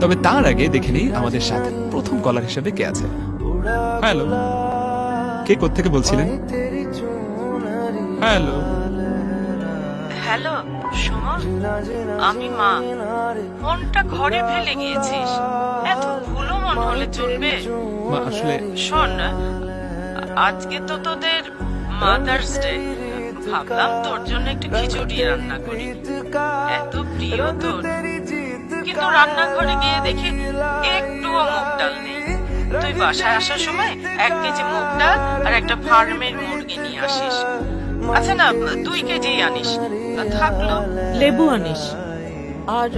তবে তার আগে দেখে নিই আমাদের সাথে প্রথম কলার হিসেবে কে আছে। হ্যালো কে কোত্থেকে বলছিলেন? Hello hello Suman. আমি মা। ফোনটা ঘরে ফেলে গিয়েছিস। এত ভুলো মন হলে চলবে। মা আসলে শোন আজকে তো তোদের মাদার্স ডে ভাবলাম তোর জন্য একটু খিচুড়ি রান্না করি। এত প্রিয় তোর। কিন্তু রান্নাঘরে গিয়ে দেখি একটুও মুগ ডাল নেই। তুই বাসায় আসার সময় এক কেজি মুগ ডাল আর একটা ফার্মের মুরগি নিয়ে আসিস। আচ্ছা না দুই কেজি আনিস। থাকল লেবু আনিস। আর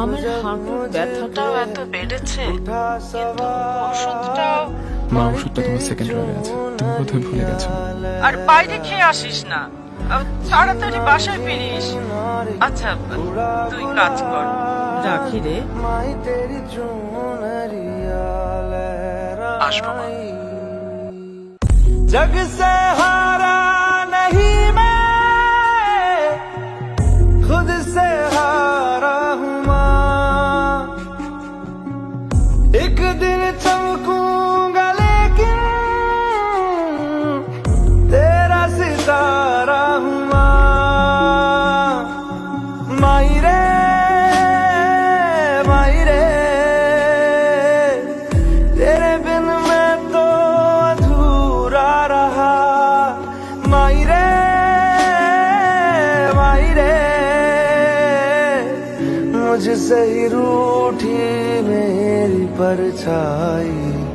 আমার হাঁটুর ব্যথাটাও এত বেড়েছে কিন্তু ওষুধটাও মা ওষুধটা তোমার সেকেন্ড রয়ে আছে। তুমি বোধহয় ভুলে গেছো? আর বাইরে খেয়ে আসিস না। তাড়াতাড়ি বাসায় ফিরিস। আচ্ছা তুই কাজ কর। রাখি রে আসবো মা जग से हारा नहीं मैं खुद से हारा हूँ माँ एक दिन चमकूंगा माई रे तेरे बिन मैं तो अधूरा रहा माई रे माई रे मुझसे ही रूठी मेरी परछाई